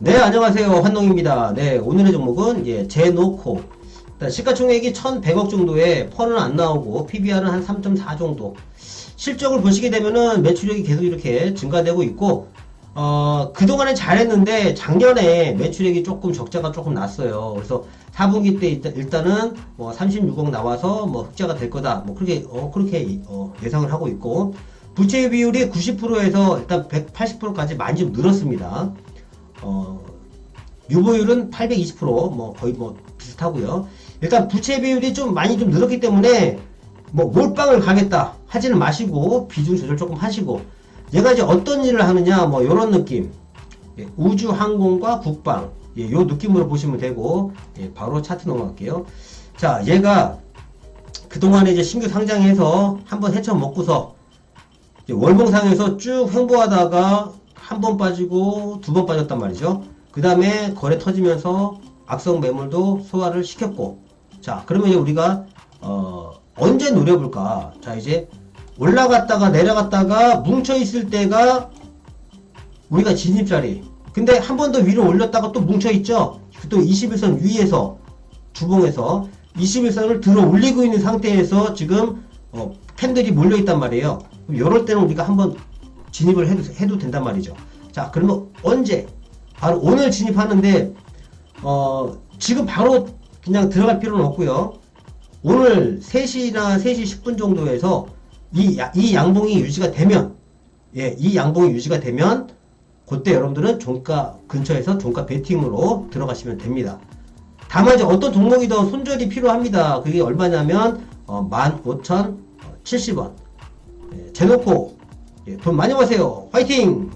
네, 안녕하세요. 환농입니다. 네, 오늘의 종목은 예, 제노코. 시가총액이 1,100억 정도에 펀은 안 나오고 PBR은 한 3.4 정도. 실적을 보시게 되면은 매출액이 계속 이렇게 증가되고 있고 어, 그동안에 잘했는데 작년에 매출액이 조금 적자가 조금 났어요. 그래서 4분기 때 일단, 일단은 뭐 36억 나와서 뭐 흑자가 될 거다. 뭐 그렇게 어, 그렇게 어, 예상을 하고 있고 부채 비율이 90%에서 일단 180%까지 많이 좀 늘었습니다. 어, 유보율은 820%뭐 거의 뭐 비슷하고요. 일단 부채 비율이 좀 많이 좀 늘었기 때문에 뭐 몰빵을 가겠다 하지는 마시고 비중 조절 조금 하시고 얘가 이제 어떤 일을 하느냐 뭐 이런 느낌 예, 우주 항공과 국방 예, 요 느낌으로 보시면 되고 예, 바로 차트 넘어갈게요. 자 얘가 그동안에 이제 신규 상장해서 한번 헤쳐 먹고서 월봉상에서 쭉 횡보하다가 한 번 빠지고 두 번 빠졌단 말이죠. 그 다음에 거래 터지면서 악성 매물도 소화를 시켰고. 자 그러면 이제 우리가 어, 언제 노려볼까? 자 이제 올라갔다가 내려갔다가 뭉쳐 있을 때가 우리가 진입자리. 근데 한 번 더 위로 올렸다가 또 뭉쳐 있죠? 또 21선 위에서 주봉에서 21선을 들어 올리고 있는 상태에서 지금 어, 팬들이 몰려 있단 말이에요. 이럴 때는 우리가 한번 진입을 해도, 해도 된단 말이죠 자 그러면 언제 바로 오늘 진입하는데 어, 지금 바로 그냥 들어갈 필요는 없고요 오늘 3시나 3시 10분 정도에서 이, 야- 이 양봉이 유지가 되면 예, 이 양봉이 유지가 되면 그때 여러분들은 종가 근처에서 종가 베팅으로 들어가시면 됩니다. 다만 이제 어떤 종목이 더 손절이 필요합니다. 그게 얼마냐면 어, 15,070원. 예, 제놓고 예, 돈 많이 버세요. 화이팅!